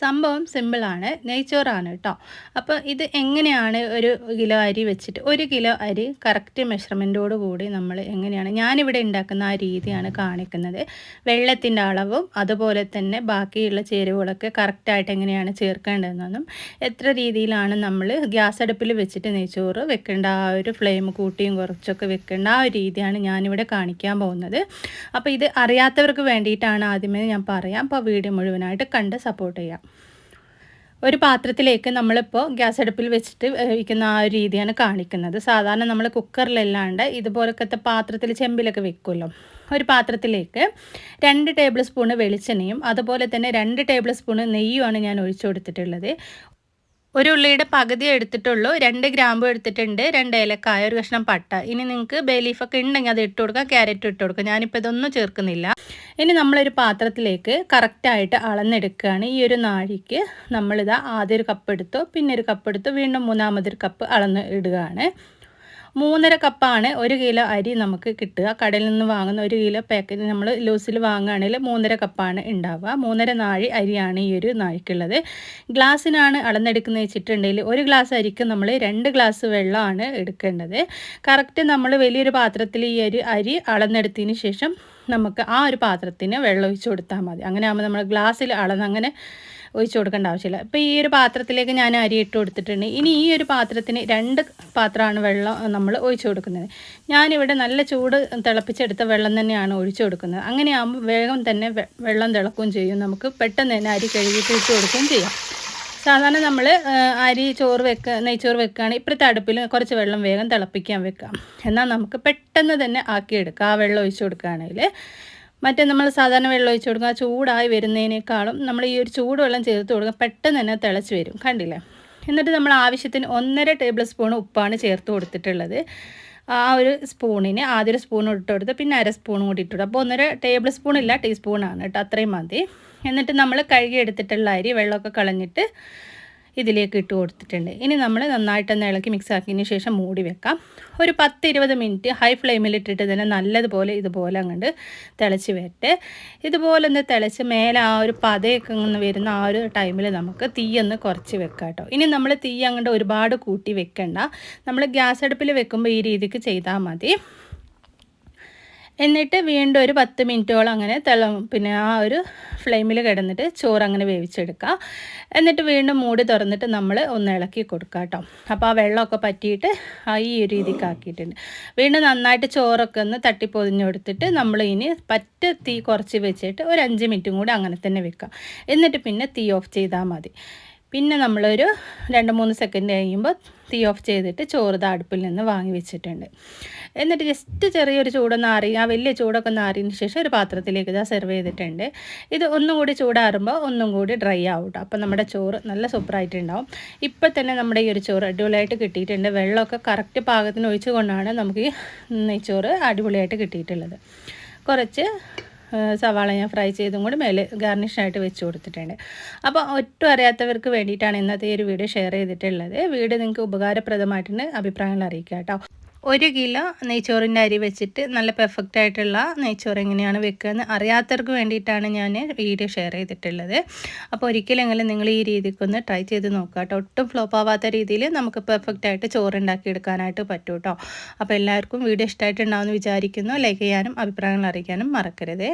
സംഭവം സിമ്പിളാണ് നെയ്ച്ചോറാണ് കേട്ടോ. അപ്പോൾ ഇത് എങ്ങനെയാണ് ഒരു കിലോ അരി വെച്ചിട്ട് ഒരു കിലോ അരി കറക്റ്റ് മെഷർമെന്റോട് കൂടി നമ്മൾ എങ്ങനെയാണ് ഞാനിവിടെ ഉണ്ടാക്കുന്ന ആ രീതിയാണ് കാണിക്കുന്നത്. വെള്ളത്തിന്റെ അളവും അതുപോലെ തന്നെ ബാക്കിയുള്ള ചേരുവകളൊക്കെ കറക്റ്റായിട്ട് എങ്ങനെയാണ് ചേർക്കേണ്ടതെന്നും എത്ര രീതിയിലാണ് നമ്മൾ ഗ്യാസ് അടുപ്പിൽ വെച്ചിട്ട് നെയ്ച്ചോറ് വെക്കേണ്ട ആ ഒരു ഫ്ലെയിം കൂട്ടിയും കുറച്ചൊക്കെ വെക്കേണ്ട ആ ഒരു രീതിയാണ് ഞാനിവിടെ കാണിക്കാൻ പോകുന്നത്. അപ്പോൾ ഇത് അറിയാത്തവർക്ക് വേണ്ടിയിട്ടാണ് ആദ്യമേ ഞാൻ പറയാം. അപ്പോൾ വീഡിയോ മുഴുവനായിട്ട് കണ്ട് സപ്പോർട്ട് ചെയ്യാം. ഒരു പാത്രത്തിലേക്ക് നമ്മളിപ്പോൾ ഗ്യാസ് അടുപ്പിൽ വെച്ചിട്ട് വയ്ക്കുന്ന ആ ഒരു രീതിയാണ് കാണിക്കുന്നത്. സാധാരണ നമ്മൾ കുക്കറിലല്ലാണ്ട് ഇതുപോലൊക്കത്തെ പാത്രത്തിൽ ചെമ്പിലൊക്കെ വെക്കുമല്ലോ. ഒരു പാത്രത്തിലേക്ക് രണ്ട് ടേബിൾ സ്പൂണ് വെളിച്ചെണ്ണയും അതുപോലെ തന്നെ രണ്ട് ടേബിൾ സ്പൂണ് നെയ്യുമാണ് ഞാൻ ഒഴിച്ചു കൊടുത്തിട്ടുള്ളത്. ഒരു ഉള്ളിയുടെ പകുതി എടുത്തിട്ടുള്ളൂ രണ്ട് ഗ്രാമ്പ് എടുത്തിട്ടുണ്ട് രണ്ട് ഏലക്കായ ഒരു കഷ്ണം പട്ട. ഇനി നിങ്ങൾക്ക് ബേ ലീഫൊക്കെ ഉണ്ടെങ്കിൽ അത് ഇട്ട് കൊടുക്കാം ക്യാരറ്റ് ഇട്ട് കൊടുക്കാം. ഞാനിപ്പോൾ ഇതൊന്നും ചേർക്കുന്നില്ല. ഇനി നമ്മളൊരു പാത്രത്തിലേക്ക് കറക്റ്റായിട്ട് അളന്നെടുക്കുകയാണ് ഈ ഒരു നാഴിക്ക് നമ്മളിതാ ആദ്യം ഒരു കപ്പ് എടുത്തു പിന്നെ ഒരു കപ്പ് എടുത്തു വീണ്ടും മൂന്നാമതൊരു കപ്പ് അളന്ന് ഇടുകയാണ്. മൂന്നര കപ്പാണ് ഒരു കിലോ അരി നമുക്ക് കിട്ടുക. കടലിൽ നിന്ന് വാങ്ങുന്ന ഒരു കിലോ പാക്കറ്റ് നമ്മൾ ലൂസിൽ വാങ്ങുകയാണെങ്കിൽ മൂന്നര കപ്പാണ് ഉണ്ടാവുക. മൂന്നര നാഴി അരിയാണ് ഈ ഒരു നാഴിക്കുള്ളത് ഗ്ലാസ്സിനാണ് അളന്നെടുക്കുന്നത് വെച്ചിട്ടുണ്ടെങ്കിൽ ഒരു ഗ്ലാസ് അരിക്ക് നമ്മൾ രണ്ട് ഗ്ലാസ് വെള്ളമാണ് എടുക്കേണ്ടത്. കറക്റ്റ് നമ്മൾ വലിയൊരു പാത്രത്തിൽ ഈ ഒരു അരി അളന്നെടുത്തതിന് ശേഷം നമുക്ക് ആ ഒരു പാത്രത്തിന് വെള്ളം ഒഴിച്ചു കൊടുത്താൽ മതി. അങ്ങനെ ആകുമ്പോൾ നമ്മൾ ഗ്ലാസ്സിൽ അളന്ന് അങ്ങനെ ഒഴിച്ചു കൊടുക്കേണ്ട ആവശ്യമില്ല. ഇപ്പോൾ ഈ ഒരു പാത്രത്തിലേക്ക് ഞാൻ അരി ഇട്ട് കൊടുത്തിട്ടുണ്ട്. ഇനി ഈ ഒരു പാത്രത്തിന് രണ്ട് പാത്രമാണ് വെള്ളം നമ്മൾ ഒഴിച്ചു കൊടുക്കുന്നത്. ഞാനിവിടെ നല്ല ചൂട് തിളപ്പിച്ചെടുത്ത വെള്ളം തന്നെയാണ് ഒഴിച്ചു കൊടുക്കുന്നത്. അങ്ങനെയാകുമ്പോൾ വേഗം തന്നെ വെള്ളം തിളക്കുകയും ചെയ്യും. നമുക്ക് പെട്ടെന്ന് തന്നെ അരി കഴുകിയിട്ട് ഒഴിച്ചു കൊടുക്കുകയും ചെയ്യാം. സാധാരണ നമ്മൾ അരി ചോറ് വെക്കുക നെയ്ച്ചോറ് വെക്കുകയാണെങ്കിൽ ഇപ്പോഴത്തെ അടുപ്പിൽ കുറച്ച് വെള്ളം വേഗം തിളപ്പിക്കാൻ വെക്കാം. എന്നാൽ നമുക്ക് പെട്ടെന്ന് തന്നെ ആക്കിയെടുക്കാം. ആ വെള്ളം ഒഴിച്ചു കൊടുക്കുകയാണെങ്കിൽ. മറ്റേ നമ്മൾ സാധാരണ വെള്ളം ഒഴിച്ച് കൊടുക്കുക ചൂടായി വരുന്നതിനേക്കാളും നമ്മൾ ഈ ഒരു ചൂടുവെള്ളം ചേർത്ത് കൊടുക്കുക പെട്ടെന്ന് തന്നെ തിളച്ച് വരും. കണ്ടില്ലേ? എന്നിട്ട് നമ്മൾ ആവശ്യത്തിന് ഒന്നര ടേബിൾ സ്പൂൺ ഉപ്പാണ് ചേർത്ത് കൊടുത്തിട്ടുള്ളത്. ആ ഒരു സ്പൂണിന് ആദ്യം ഒരു സ്പൂൺ ഇട്ട് കൊടുത്ത് പിന്നെ അര സ്പൂൺ കൂടി ഇട്ടു അപ്പോൾ ഒന്നര ടേബിൾ സ്പൂൺ ഇല്ല ടീസ്പൂണാണ് കേട്ടോ. അത്രയും മതി. എന്നിട്ട് നമ്മൾ കഴുകി എടുത്തിട്ടുള്ള അരി വെള്ളമൊക്കെ കളഞ്ഞിട്ട് ഇതിലേക്ക് ഇട്ട് കൊടുത്തിട്ടുണ്ട്. ഇനി നമ്മൾ നന്നായിട്ടൊന്ന് ഇളക്കി മിക്സ് ആക്കിയതിന് ശേഷം മൂടി വെക്കാം. ഒരു പത്ത് ഇരുപത് മിനിറ്റ് ഹൈ ഫ്ലെയിമിൽ ഇട്ടിട്ട് തന്നെ നല്ലതുപോലെ ഇതുപോലെ അങ്ങോട്ട് തിളച്ച് വരട്ടെ. ഇതുപോലെ ഒന്ന് തിളച്ച് മേലെ ആ ഒരു പതയൊക്കെ ഒന്ന് വരുന്ന ആ ഒരു ടൈമിൽ നമുക്ക് തീയൊന്ന് കുറച്ച് വെക്കാം കേട്ടോ ഇനി നമ്മൾ തീ അങ്ങോട്ട് ഒരുപാട് കൂട്ടി വെക്കണ്ട. നമ്മൾ ഗ്യാസ് അടുപ്പിൽ വെക്കുമ്പോൾ ഈ രീതിക്ക് ചെയ്താൽ മതി. എന്നിട്ട് വീണ്ടും ഒരു പത്ത് മിനിറ്റോളം അങ്ങനെ തിള പിന്നെ ആ ഒരു ഫ്ലെയിമിൽ കിടന്നിട്ട് ചോറ് അങ്ങനെ വേവിച്ചെടുക്കുക. എന്നിട്ട് വീണ്ടും മൂടി തുറന്നിട്ട് നമ്മൾ ഒന്ന് ഇളക്കി കൊടുക്കുക കേട്ടോ. അപ്പോൾ ആ വെള്ളമൊക്കെ പറ്റിയിട്ട് ഈ ഒരു രീതിക്ക് ആക്കിയിട്ടുണ്ട്. വീണ്ടും നന്നായിട്ട് ചോറൊക്കെ ഒന്ന് തട്ടിപ്പൊതിഞ്ഞ് കൊടുത്തിട്ട് നമ്മൾ ഇനി പറ്റ തീ കുറച്ച് വെച്ചിട്ട് ഒരു അഞ്ച് മിനിറ്റും കൂടി അങ്ങനെ തന്നെ വെക്കുക. എന്നിട്ട് പിന്നെ തീ ഓഫ് ചെയ്താൽ മതി. പിന്നെ നമ്മളൊരു രണ്ട് മൂന്ന് സെക്കൻഡ് കഴിയുമ്പോൾ തീ ഓഫ് ചെയ്തിട്ട് ചോറ് അടുപ്പിൽ നിന്ന് വാങ്ങി വെച്ചിട്ടുണ്ട്. എന്നിട്ട് ജസ്റ്റ് ചെറിയൊരു ചൂടൊന്ന് ആറി ആ വലിയ ചൂടൊക്കെ ഒന്ന് ആറിയതിന് ശേഷം ഒരു പാത്രത്തിലേക്ക് ഇതാ സെർവ് ചെയ്തിട്ടുണ്ട്. ഇത് ഒന്നും കൂടി ചൂടാറുമ്പോൾ ഒന്നും കൂടി ഡ്രൈ ആവും അപ്പോൾ നമ്മുടെ ചോറ് നല്ല സൂപ്പറായിട്ടുണ്ടാവും ഇപ്പോൾ തന്നെ നമ്മുടെ ഈ ഒരു ചോറ് അടിപൊളിയായിട്ട് കിട്ടിയിട്ടുണ്ട്. വെള്ളമൊക്കെ കറക്റ്റ് പാകത്തിന് ഒഴിച്ചുകൊണ്ടാണ് നമുക്ക് ഈ നെയ്ച്ചോറ് അടിപൊളിയായിട്ട് കിട്ടിയിട്ടുള്ളത്. കുറച്ച് സവാള ഞാൻ ഫ്രൈ ചെയ്തും കൂടി മേലെ ഗാർണിഷായിട്ട് വെച്ച് കൊടുത്തിട്ടുണ്ട്. അപ്പോൾ ഒട്ടും അറിയാത്തവർക്ക് വേണ്ടിയിട്ടാണ് ഇന്നത്തെ ഈ ഒരു വീഡിയോ ഷെയർ ചെയ്തിട്ടുള്ളത്. വീഡിയോ നിങ്ങൾക്ക് ഉപകാരപ്രദമായിട്ടുണ്ട് അഭിപ്രായങ്ങൾ അറിയിക്കുക കേട്ടോ. ഒരു കിലോ നെയ്ച്ചോറിന്റെ അരി വെച്ചിട്ട് നല്ല പെർഫെക്റ്റ് ആയിട്ടുള്ള നെയ്ച്ചോറ് എങ്ങനെയാണ് വെക്കുകയെന്ന് അറിയാത്തവർക്ക് വേണ്ടിയിട്ടാണ് ഞാൻ വീഡിയോ ഷെയർ ചെയ്തിട്ടുള്ളത്. അപ്പോൾ ഒരിക്കലെങ്കിലും നിങ്ങൾ ഈ രീതിക്കൊന്ന് ട്രൈ ചെയ്ത് നോക്കുക കേട്ടോ. ഒട്ടും ഫ്ലോപ്പ് ആവാത്ത രീതിയിൽ നമുക്ക് പെർഫെക്റ്റ് ആയിട്ട് ചോറ് ഉണ്ടാക്കി എടുക്കാനായിട്ട് പറ്റും കേട്ടോ. അപ്പോൾ എല്ലാവർക്കും വീഡിയോ ഇഷ്ടമായിട്ടുണ്ടാവുമെന്ന് വിചാരിക്കുന്നു. ലൈക്ക് ചെയ്യാനും അഭിപ്രായങ്ങൾ അറിയിക്കാനും മറക്കരുതേ.